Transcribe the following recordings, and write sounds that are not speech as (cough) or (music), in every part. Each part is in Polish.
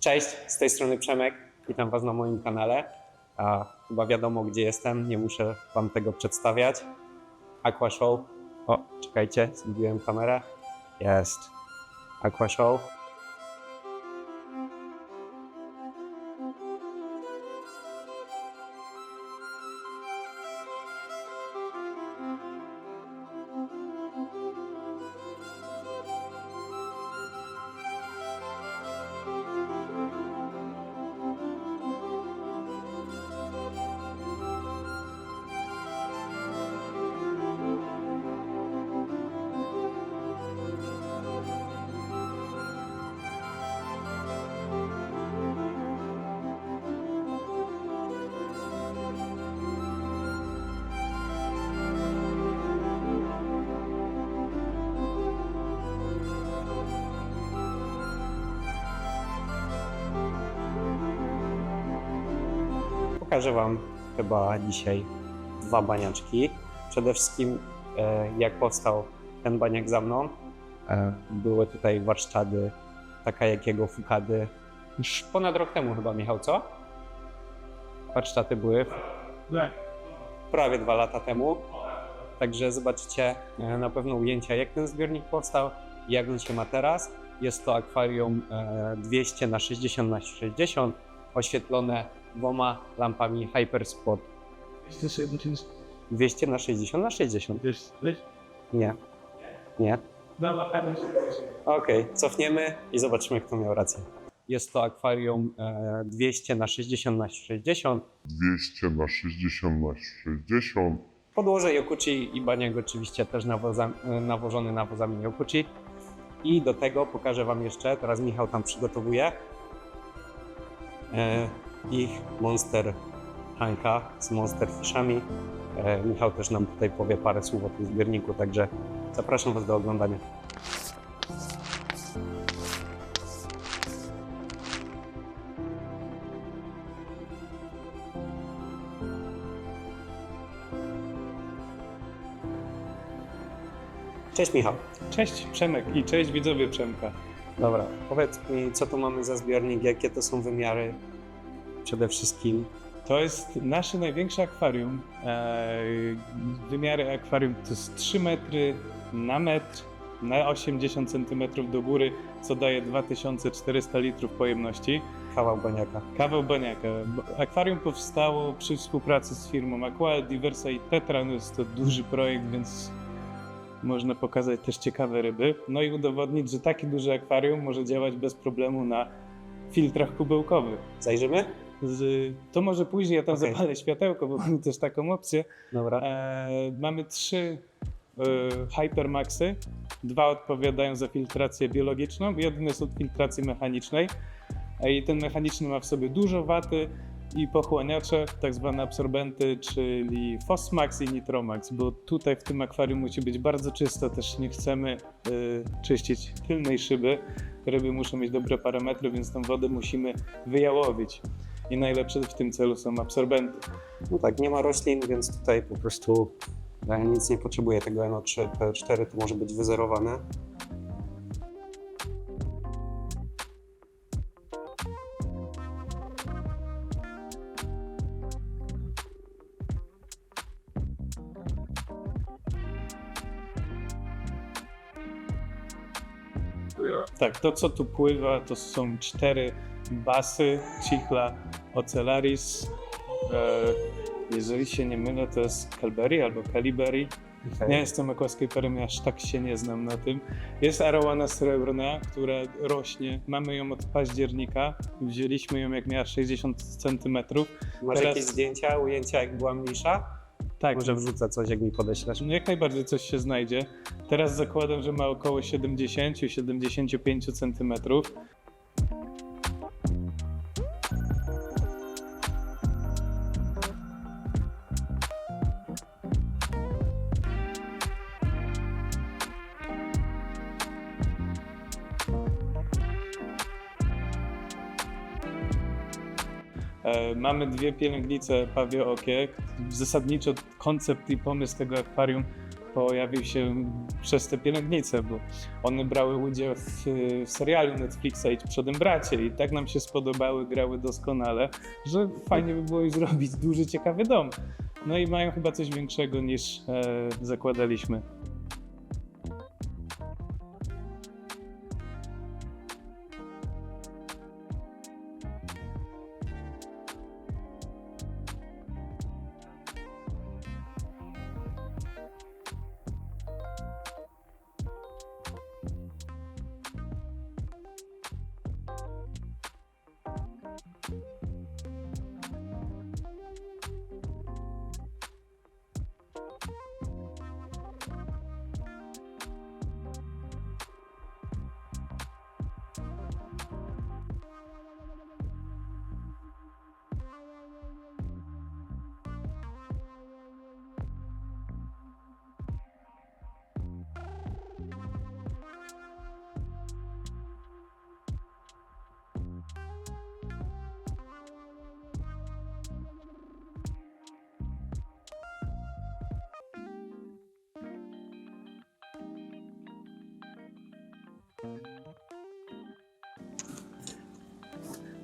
Cześć, z tej strony Przemek. Witam Was na moim kanale. A chyba wiadomo, gdzie jestem, nie muszę Wam tego przedstawiać. Aqua Show. O, czekajcie, zgubiłem kamerę. Jest. Aqua Show. Pokażę Wam chyba dzisiaj dwa baniaczki. Przede wszystkim, e, jak powstał ten baniak za mną, e, były tutaj warsztaty taka jakiego Fukady już ponad rok temu chyba, Michał, co? Warsztaty były prawie dwa lata temu. Także zobaczycie e, na pewno ujęcia, jak ten zbiornik powstał jak on się ma teraz. Jest to akwarium e, 200 na 60 na 60 oświetlone dwoma lampami Hyperspot 200 na 60 na 60. Nie. Nie. Okej, cofniemy i zobaczymy, kto miał rację. Jest to akwarium e, 200 na 60 na 60 200 na 60 na 60. Podłoże Yokuchi i baniak oczywiście też nawoza, nawożony nawozami Yokuchi. I do tego pokażę Wam jeszcze, teraz Michał tam przygotowuje, e, ich Monster Hanka z Monster Fishami. E, Michał też nam tutaj powie parę słów o tym zbiorniku, także zapraszam Was do oglądania. Cześć Michał. Cześć Przemek i cześć widzowie Przemka. Dobra, powiedz mi, co tu mamy za zbiornik, jakie to są wymiary przede wszystkim. To jest nasze największe akwarium. Eee, Wymiary akwarium to jest 3 metry na metr na 80 cm do góry, co daje 2400 litrów pojemności. Kawał baniaka. Kawał baniaka. Akwarium powstało przy współpracy z firmą Aqua Diversa i Tetra. No jest to duży projekt, więc można pokazać też ciekawe ryby. No i udowodnić, że takie duże akwarium może działać bez problemu na filtrach kubełkowych. Zajrzymy? Z, to może później ja tam Okej. zapalę światełko, bo (laughs) mamy też taką opcję. Dobra. E, mamy trzy e, Hypermaxy. Dwa odpowiadają za filtrację biologiczną, jeden jest od filtracji mechanicznej. E, I ten mechaniczny ma w sobie dużo waty i pochłaniacze, tak zwane absorbenty, czyli Fosmax i Nitromax, bo tutaj w tym akwarium musi być bardzo czysto, też nie chcemy e, czyścić tylnej szyby. Ryby muszą mieć dobre parametry, więc tą wodę musimy wyjałowić. I najlepsze w tym celu są absorbenty. No tak, nie ma roślin, więc tutaj po prostu ja nic nie potrzebuję tego NO3, P4 to może być wyzerowane. Tak, to co tu pływa to są cztery basy Cichla Ocellaris. E, jeżeli się nie mylę, to jest Calberry albo Caliberry. Okay. Nie jestem aquascaperem, aż tak się nie znam na tym. Jest arowana srebrna, która rośnie. Mamy ją od października. Wzięliśmy ją jak miała 60 cm. Masz teraz- jakieś zdjęcia, ujęcia jak była mniejsza? Tak, Może wrzucę coś, jak mi podeślesz. jak najbardziej coś się znajdzie. Teraz zakładam, że ma około 70-75 cm. Mamy dwie pielęgnice pawieokie. Zasadniczo koncept i pomysł tego akwarium pojawił się przez te pielęgnice, bo one brały udział w, w serialu Netflixa Idź przodem bracie i tak nam się spodobały, grały doskonale, że fajnie by było ich zrobić duży, ciekawy dom. No i mają chyba coś większego niż e, zakładaliśmy.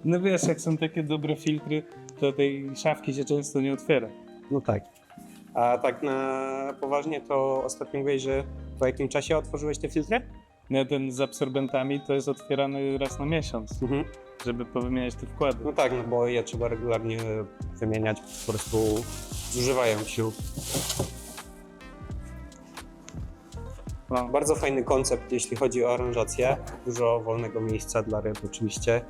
No wiesz, jak są takie dobre filtry, to tej szafki się często nie otwiera. No tak. A tak na poważnie to ostatnio mówiłeś, że po jakim czasie otworzyłeś te filtry? No, ten z absorbentami to jest otwierany raz na miesiąc, Mhm. żeby powymieniać te wkłady. No tak, no bo je trzeba regularnie wymieniać, po prostu zużywają się. No. Bardzo fajny koncept, jeśli chodzi o aranżację. Dużo wolnego miejsca dla ryb oczywiście.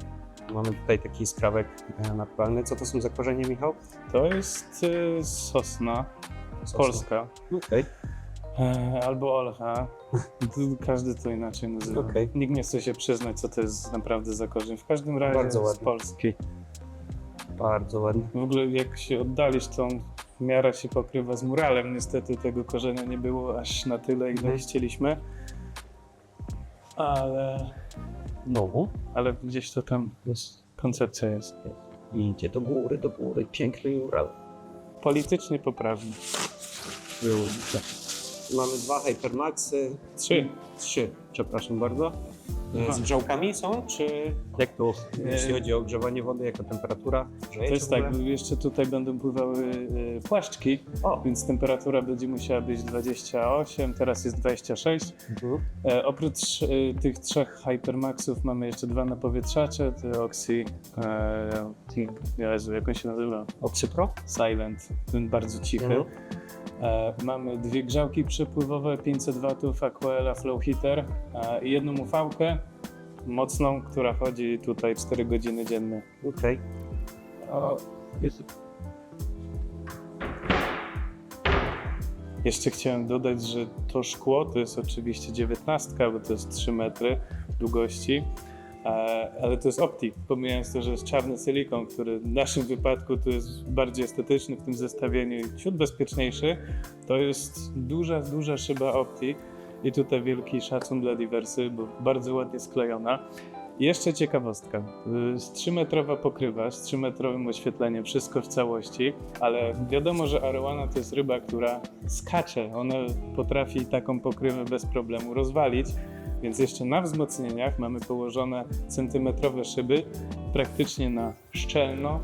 Mamy tutaj taki skrawek e, naturalny. Co to są za korzenie, Michał? To jest y, sosna polska Okej. e, albo olcha. Tu Każdy to inaczej nazywa. Okej. Nikt nie chce się przyznać, co to jest naprawdę za korzeń. W każdym razie Bardzo z. Polski. Bardzo ładny. W ogóle jak się oddalisz, to on w miarę się pokrywa z muralem. Niestety tego korzenia nie było aż na tyle, ile Mhm. chcieliśmy. Ale, No, ale gdzieś to tam jest. koncepcja jest. Idzie do góry, do góry. Piękny mural. Politycznie poprawny. Mamy dwa Hypermaxy. Trzy. Trzy, przepraszam bardzo. E, Aha. Z grzałkami są, czy jak to, jeśli chodzi o ogrzewanie wody, jako temperatura? To jest w tak, ogóle? jeszcze tutaj będą pływały y, płaszczki, O, więc temperatura będzie musiała być 28, teraz jest 26. mhm. E, oprócz e, tych trzech Hypermaxów mamy jeszcze dwa napowietrzacze, to Oxy, e, Jezu, jak on się nazywa? Oxy Pro? Silent, ten bardzo cichy. Mhm. E, mamy dwie grzałki przepływowe, 500 W Aquela Flow Heater e, i jedną ufałkę mocną, która chodzi tutaj 4 godziny dziennie. Okej. O, Jeszcze chciałem dodać, że to szkło to jest oczywiście 19, bo to jest 3 metry długości, ale to jest optik, pomijając to, że jest czarny silikon, który w naszym wypadku to jest bardziej estetyczny w tym zestawieniu i ciut bezpieczniejszy. To jest duża, duża szyba optik i tutaj wielki szacun dla Diversy, bo bardzo ładnie sklejona. Jeszcze ciekawostka. Y, Z 3-metrowa pokrywa, z 3-metrowym oświetleniem, wszystko w całości, ale wiadomo, że arowana to jest ryba, która skacze. Ona potrafi taką pokrywę bez problemu rozwalić, więc jeszcze na wzmocnieniach mamy położone centymetrowe szyby praktycznie na szczelno.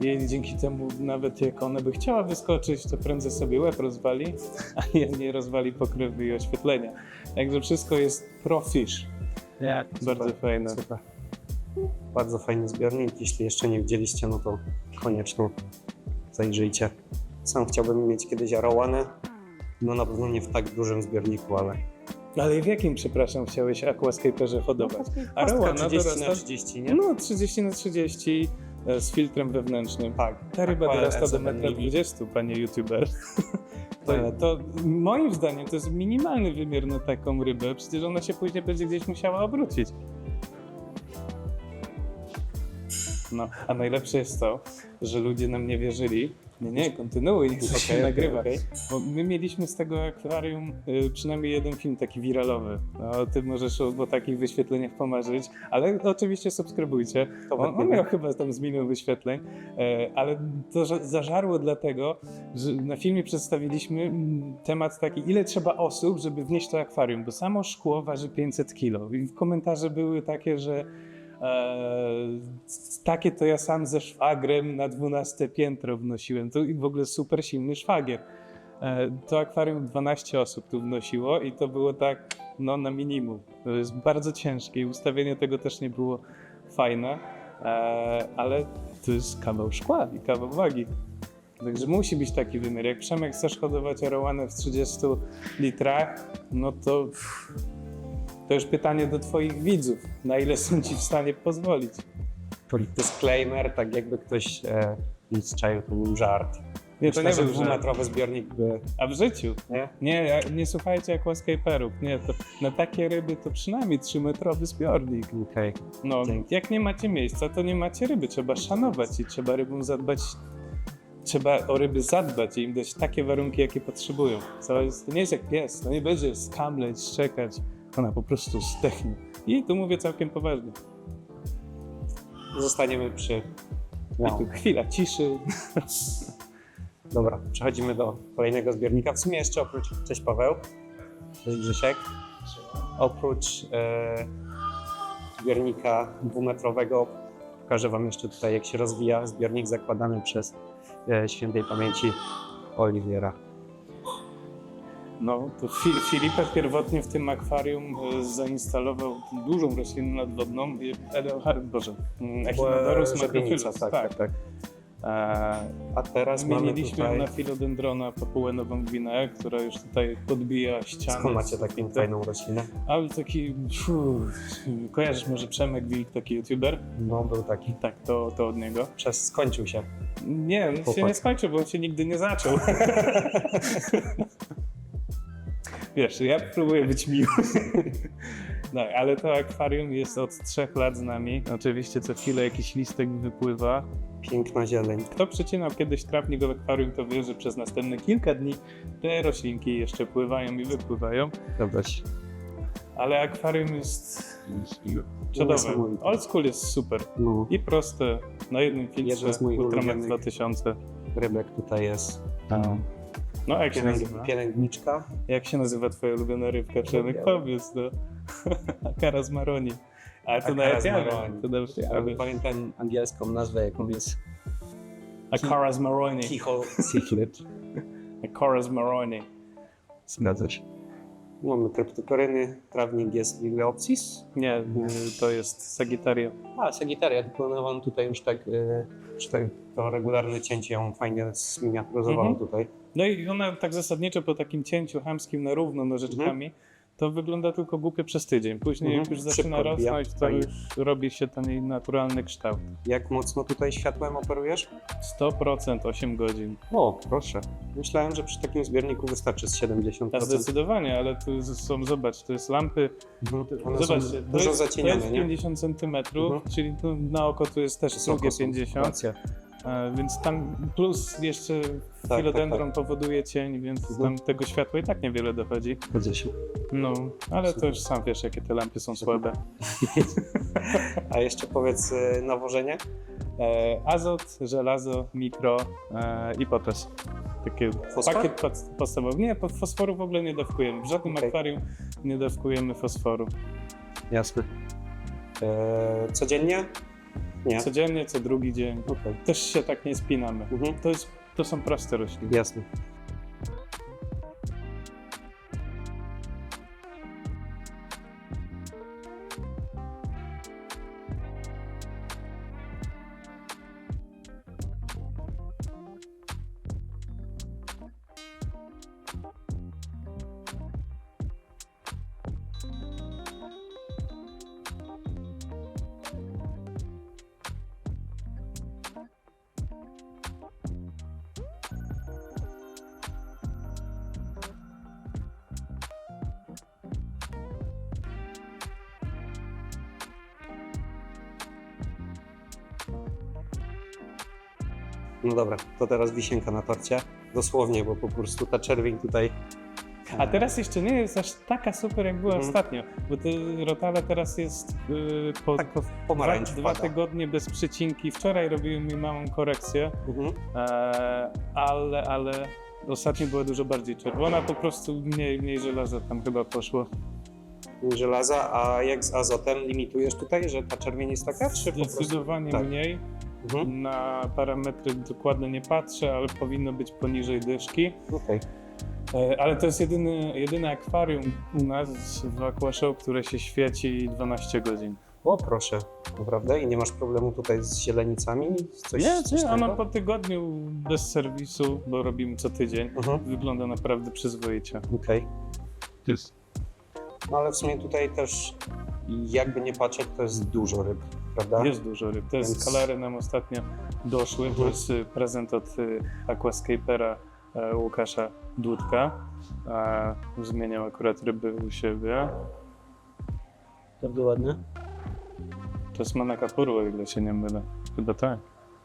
I dzięki temu nawet jak ona by chciała wyskoczyć, to prędzej sobie łeb rozwali, a nie, nie rozwali pokrywy i oświetlenia. Także wszystko jest pro fish. Bardzo fajne. Super. Bardzo fajny zbiornik. Jeśli jeszcze nie widzieliście, no to koniecznie zajrzyjcie. Sam chciałbym mieć kiedyś arowanę. No na pewno nie w tak dużym zbiorniku, ale... Ale w jakim, przepraszam, chciałeś aquascaperze hodować? Arowana Arowana 30 dorasta... na 30, nie? No, 30 na 30 e, z filtrem wewnętrznym. Tak. Ta ryba dorasta do SLN metra Mini. 20, panie youtuber. (laughs) To, to moim zdaniem to jest minimalny wymiar na taką rybę, przecież ona się później będzie gdzieś musiała obrócić. No, a najlepsze jest to, że ludzie nam nie wierzyli, Nie, nie, kontynuuj, to się Okej, nagrywa. okej. Bo my mieliśmy z tego akwarium y, przynajmniej jeden film taki wiralowy. No, ty możesz o, o takich wyświetleniach pomarzyć, ale oczywiście subskrybujcie. To On, on miał chyba tam z milion wyświetleń, e, ale to ża- zażarło dlatego, że na filmie przedstawiliśmy mm, temat taki, ile trzeba osób, żeby wnieść to akwarium, bo samo szkło waży 500 kg. I komentarze były takie, że takie to ja sam ze szwagrem na 12 piętro wnosiłem. To w ogóle super silny szwagier. E, To akwarium 12 osób tu wnosiło i to było tak no, na minimum. To jest bardzo ciężkie i ustawienie tego też nie było fajne, e, ale to jest kawał szkła i kawał wagi. Także musi być taki wymiar. Jak Przemek chcesz hodować arowanę w 30 litrach, no to to już pytanie do twoich widzów, na ile są ci w stanie pozwolić. Disclaimer, tak jakby ktoś e, nie strzelił, to był żart. Nie, to Myślę, nie że był dwumetrowy zbiornik by... A w życiu? Nie? Nie, ja- nie słuchajcie jak łaskajperów. Nie, to na takie ryby to przynajmniej 3-metrowy zbiornik. Okej. No, Dzięki. jak nie macie miejsca, to nie macie ryby. Trzeba szanować i trzeba rybom zadbać. Trzeba o ryby zadbać i im dać takie warunki, jakie potrzebują. To, jest, to nie jest jak pies, to nie będzie skamleć, szczekać. Ona po prostu zdechnie. I tu mówię całkiem poważnie. Zostaniemy przy... I Wow. tu chwila ciszy. (laughs) Dobra, przechodzimy do kolejnego zbiornika. W sumie jeszcze oprócz... Cześć Paweł. Cześć Grzesiek. Oprócz e, zbiornika dwumetrowego pokażę Wam jeszcze tutaj, jak się rozwija zbiornik zakładany przez e, świętej pamięci Oliwiera. No, to Fi- Filipek pierwotnie w tym akwarium e, zainstalował dużą roślinę nadwodną, Edelhard, Boże, mm, Echinodorus Żabienica, macrophyllus. tak, tak, tak. E, A teraz Zmieniliśmy tutaj... na filodendrona Papułę Nową Gwineę, która już tutaj podbija ścianę. Skąd macie taką fajną roślinę? Ale taki, fu, kojarzysz może Przemek Wilk, taki youtuber? No, był taki. Tak, to, to od niego. Przez skończył się. Nie, on się nie skończył, bo on się nigdy nie zaczął. (laughs) Wiesz, ja próbuję być miły. (laughs) No, ale to akwarium jest od trzech lat z nami. Oczywiście co chwilę jakiś listek wypływa. Piękna zieleń. Kto przecinał kiedyś trawnik w akwarium, to wie, że przez następne kilka dni te roślinki jeszcze pływają i wypływają. Dobra. Ale akwarium jest cudowne. Old school jest super. No, I proste, na jednym filtrze ulubionych. 2000. rybek tutaj jest. No jak się nazywa? Pielęg, pielęgniczka. Jak się nazywa twoja ulubiona rybka? Przemek, powiedz no. (laughs) Akara z maroni. Ale to nawet ja wiem. To nawet ja Ja wiem. pamiętam angielską nazwę, jaką jest Akara z maroni. Keyhole (laughs) Cichlid. Akara z maroni. Zgadza się. Mamy kryptokoryny, trawnik jest Liliopsis. Nie, y, to jest Sagittaria. A, Sagittaria, no, on tutaj już tak, tak to regularne cięcie ją fajnie zminiaturyzowało Mhm. tutaj. No i ona tak zasadniczo po takim cięciu chamskim na równo nożyczkami, to wygląda tylko głupio przez tydzień. Później jak Mhm. już zaczyna Szybko rosnąć, to już robi się ten jej naturalny kształt. Jak mocno tutaj światłem operujesz? 100% 8 godzin. O, proszę. Myślałem, że przy takim zbiorniku wystarczy z 70%. A zdecydowanie, ale tu są, zobacz, to jest lampy, Mhm. One zobacz, są dużo jest, to zacienione, jest nie? 50 cm, Mhm. czyli na oko tu jest też drugie są. 50, Racja. E, więc tam plus jeszcze tak, filodendron powoduje cień, więc Mhm. tam tego światła i tak niewiele dochodzi. Zgadza się. No, ale to Super. już sam wiesz, jakie te lampy są słabe. (laughs) A jeszcze powiedz y, nawożenie? E, azot, żelazo, mikro e, i potas. Takie Fosfor? pakiet pod, podstawowy. Nie, fosforu w ogóle nie dawkujemy. W żadnym Okej. akwarium nie dawkujemy fosforu. Jasne. E, codziennie? Nie. Codziennie, co drugi dzień. Okej. Też się tak nie spinamy. Mhm. To, jest, to są proste rośliny. Jasne. No dobra, to teraz wisienka na torcie. Dosłownie, bo po prostu ta czerwień tutaj. A teraz jeszcze nie jest aż taka super, jak była Mhm. ostatnio, bo te rotale teraz jest yy, po, Tak, dwa, dwa tygodnie bez przycinki. Wczoraj robiłem mi małą korekcję, Mhm. e, ale, ale ostatnio była dużo bardziej czerwona, po prostu mniej, mniej żelaza tam chyba poszło. Żelaza, a jak z azotem limitujesz tutaj, że ta czerwień jest taka, czy? Zdecydowanie tak. mniej. Mhm. Na parametry dokładnie nie patrzę, ale powinno być poniżej dyszki. Okej. E, Ale to jest jedyny, jedyne akwarium u nas w Aquashow, które się świeci 12 godzin. O proszę, naprawdę? I nie masz problemu tutaj z zielenicami? Coś, Nie, coś nie, ono po tygodniu bez serwisu, bo robimy co tydzień, Mhm. wygląda naprawdę przyzwoicie. Okej. Jest. No ale w sumie tutaj też, jakby nie patrzeć, to jest dużo ryb, prawda? Jest dużo ryb. Te Więc- skalary nam ostatnio doszły. To Mhm. jest y, prezent od y, Aquascapera e, Łukasza Dudka. E, Zmieniał akurat ryby u siebie. Bardzo ładnie. To jest Manakapuru, o ile się nie mylę. Chyba tak.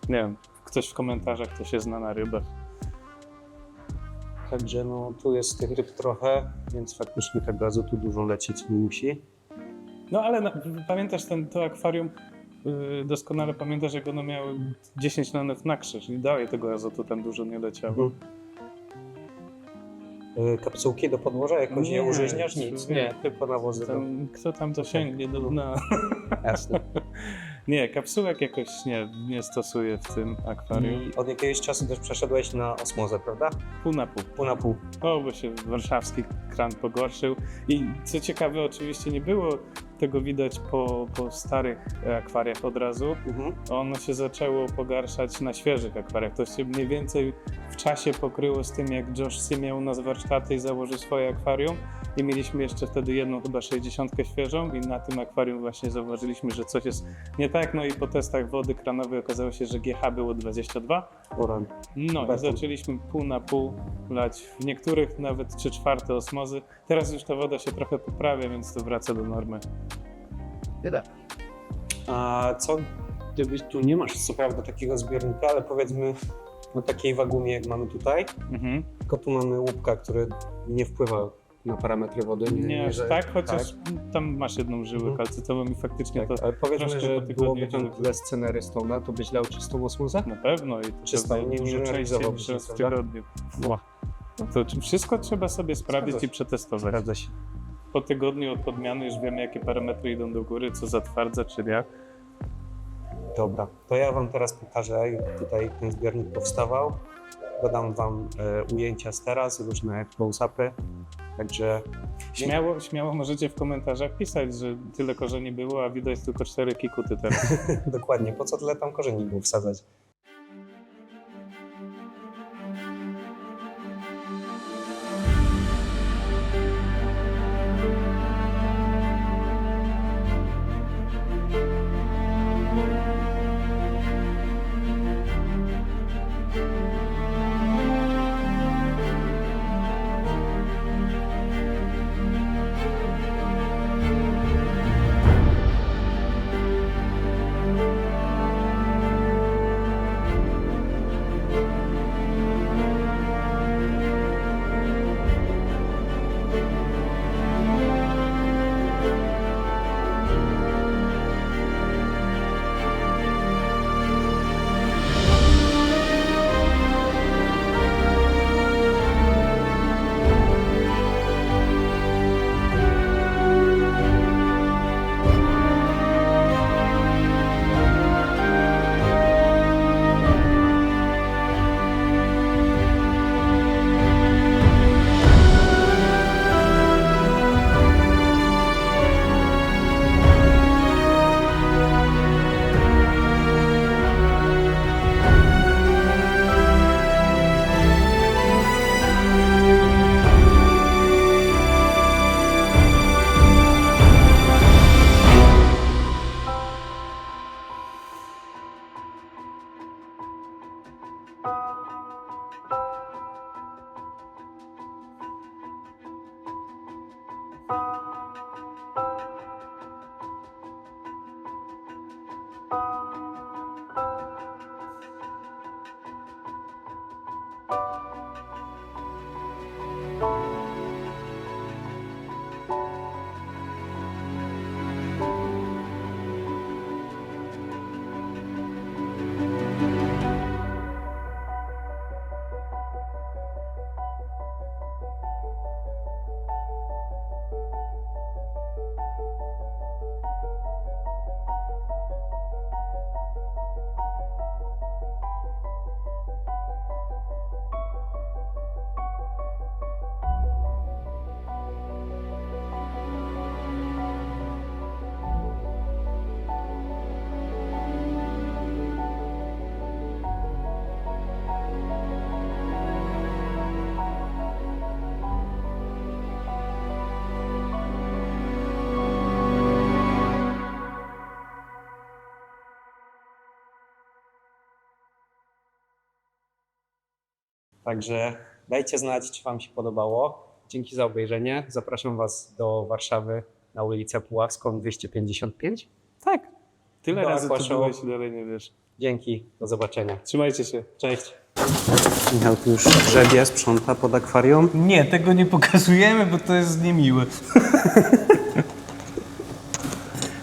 Nie wiem. Ktoś w komentarzach, kto się zna na rybach. Także no tu jest tych ryb trochę, więc faktycznie tego azotu dużo lecieć nie musi. No ale na, pamiętasz ten, to akwarium, doskonale pamiętasz, jak ono miało 10 nanów na krzyż i dalej tego azotu tam dużo nie leciało. Y, Kapsułki do podłoża jakoś nie, Nie, użyźniasz? Nic, nie. nie, tylko nawozy. do- Tam, kto tam to sięgnie do dna? (laughs) Jasne. Nie, kapsułek jakoś nie, nie stosuję w tym akwarium. I od jakiegoś czasu też przeszedłeś na osmozę, prawda? Pół na pół. Pół na pół. O, bo się warszawski kran pogorszył. I co ciekawe, oczywiście nie było tego widać po, po starych akwariach od razu. Mhm. Ono się zaczęło pogarszać na świeżych akwariach. To się mniej więcej w czasie pokryło z tym, jak Josh miał u nas warsztaty i założył swoje akwarium. I mieliśmy jeszcze wtedy jedną chyba 60 świeżą i na tym akwarium właśnie zauważyliśmy, że coś jest nie tak. No i po testach wody kranowej okazało się, że GH było 22. No i Beton. zaczęliśmy pół na pół lać. W niektórych nawet 3 czwarte osmozy. Teraz już ta woda się trochę poprawia, więc to wraca do normy. A co, gdybyś tu nie masz co prawda takiego zbiornika, ale powiedzmy o takiej wagumie jak mamy tutaj, Mhm. tylko tu mamy łupka, który nie wpływa na parametry wody. Nie aż że- tak, chociaż tam masz jedną żyłę Mhm. kalcytową i faktycznie Tak, to ale powiedzmy, że po tygodniu byłoby tyle scenery Stone'a, to byś lał czystą osmozę? na pewno i to Czysto, pewnie nie dużo częściej niż raz w tygodniu. No to wszystko trzeba sobie sprawdzić Zgadza i przetestować. Sprawdza się. Po tygodniu od podmiany już wiemy, jakie parametry idą do góry, co zatwardza, czy jak. Dobra, to ja wam teraz pokażę, jak tutaj ten zbiornik powstawał. Dodam wam e, ujęcia z teraz, różne close-upy. Także Śmiało, śmiało możecie w komentarzach pisać, że tyle korzeni było, a widać tylko cztery kikuty teraz. (laughs) dokładnie, po co tyle tam korzeni było wsadzać? Także dajcie znać, czy Wam się podobało. Dzięki za obejrzenie. Zapraszam Was do Warszawy na ulicę Puławską 255. Tak. Tyle Do razy Aquashow. byłeś dalej nie wiesz. Dzięki, do zobaczenia. Trzymajcie się. Cześć. Michał tu już grzebie, sprząta pod akwarium. Nie, tego nie pokazujemy, bo to jest niemiłe. (laughs)